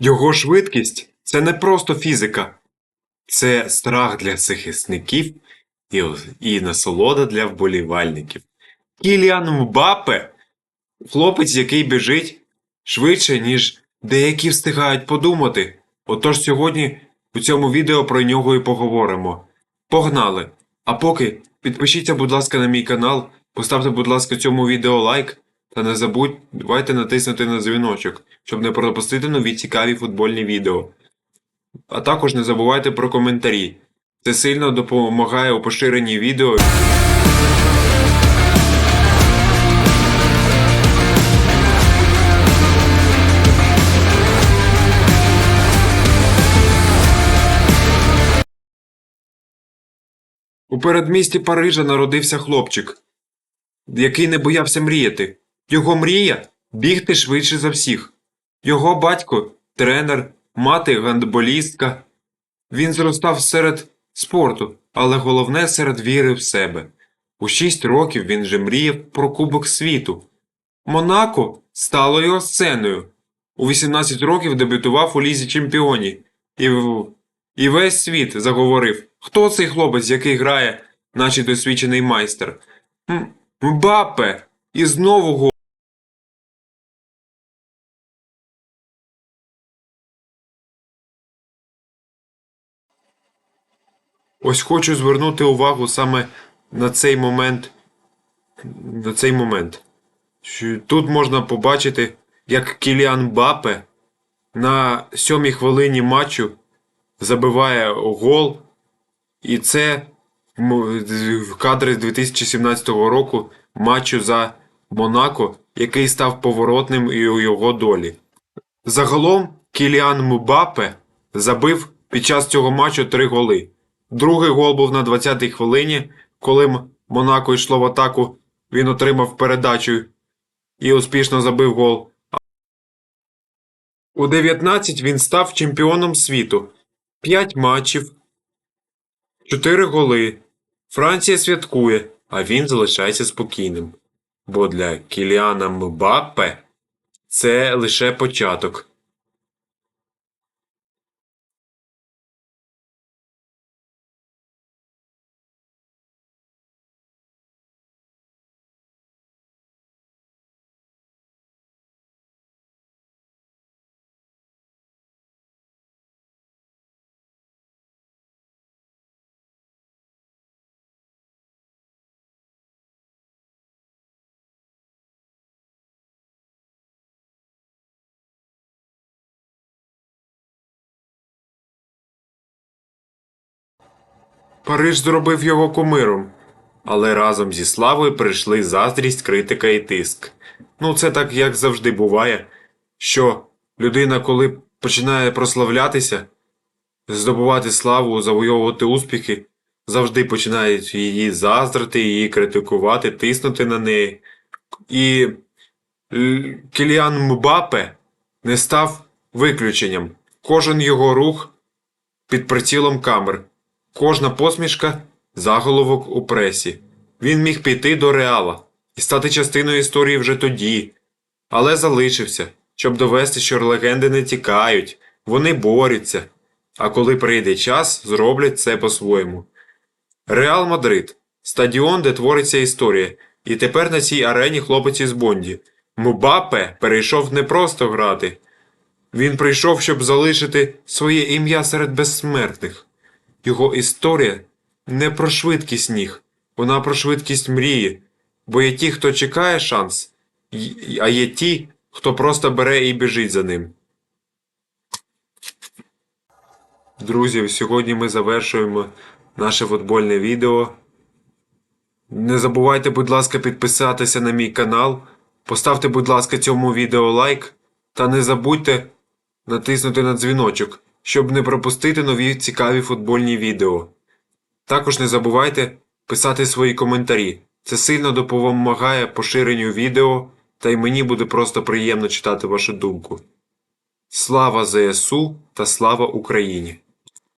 Його швидкість це не просто фізика, це страх для захисників і, і насолода для вболівальників. Кіліан Мбапе хлопець, який біжить швидше, ніж деякі встигають подумати. Отож сьогодні у цьому відео про нього і поговоримо. Погнали! А поки підпишіться, будь ласка, на мій канал, поставте, будь ласка, цьому відео лайк та не забудьте натиснути на дзвіночок, щоб не пропустити нові цікаві футбольні відео. А також не забувайте про коментарі. Це сильно допомагає у поширенні відео. У передмісті Парижа народився хлопчик, який не боявся мріяти. Його мрія бігти швидше за всіх. Його батько тренер, мати гандболістка. Він зростав серед спорту, але головне серед віри в себе. У шість років він вже мріяв про Кубок світу. Монако стало його сценою. У 18 років дебютував у лізі чемпіонів. І, в- і весь світ заговорив, хто цей хлопець, який грає, наче досвідчений майстер. Мбапе! І знову Ось хочу звернути увагу саме на цей момент. На цей момент. Тут можна побачити, як Кіліан Бапе на сьомій хвилині матчу забиває гол. І це кадри з 2017 року матчу за Монако, який став поворотним і у його долі. Загалом Кіліан Мбапе забив під час цього матчу три голи. Другий гол був на 20-й хвилині, коли Монако йшло в атаку, він отримав передачу і успішно забив гол. У 19 він став чемпіоном світу. 5 матчів, 4 голи. Франція святкує, а він залишається спокійним. Бо для Кіліана Мбаппе це лише початок. Париж зробив його кумиром. Але разом зі славою прийшли заздрість, критика і тиск. Ну, це так як завжди буває, що людина, коли починає прославлятися, здобувати славу, завойовувати успіхи, завжди починають її заздрити, її критикувати, тиснути на неї. І Кіліан Мбапе не став виключенням. Кожен його рух під прицілом камер, кожна посмішка заголовок у пресі. Він міг піти до Реала і стати частиною історії вже тоді, але залишився, щоб довести, що легенди не тікають, вони борються, а коли прийде час, зроблять це по-своєму. Реал Мадрид стадіон, де твориться історія, і тепер на цій арені хлопець із Бонді. Мбапе перейшов не просто грати. Він прийшов, щоб залишити своє ім'я серед безсмертних. Його історія не про швидкість ніг, вона про швидкість мрії. Бо є ті, хто чекає шанс, а є ті, хто просто бере і біжить за ним. Друзі, сьогодні ми завершуємо наше футбольне відео. Не забувайте, будь ласка, підписатися на мій канал. Поставте, будь ласка, цьому відео лайк. Та не забудьте натиснути на дзвіночок, щоб не пропустити нові цікаві футбольні відео. Також не забувайте писати свої коментарі. Це сильно допомагає поширенню відео, та й мені буде просто приємно читати вашу думку. Слава ЗСУ та слава Україні!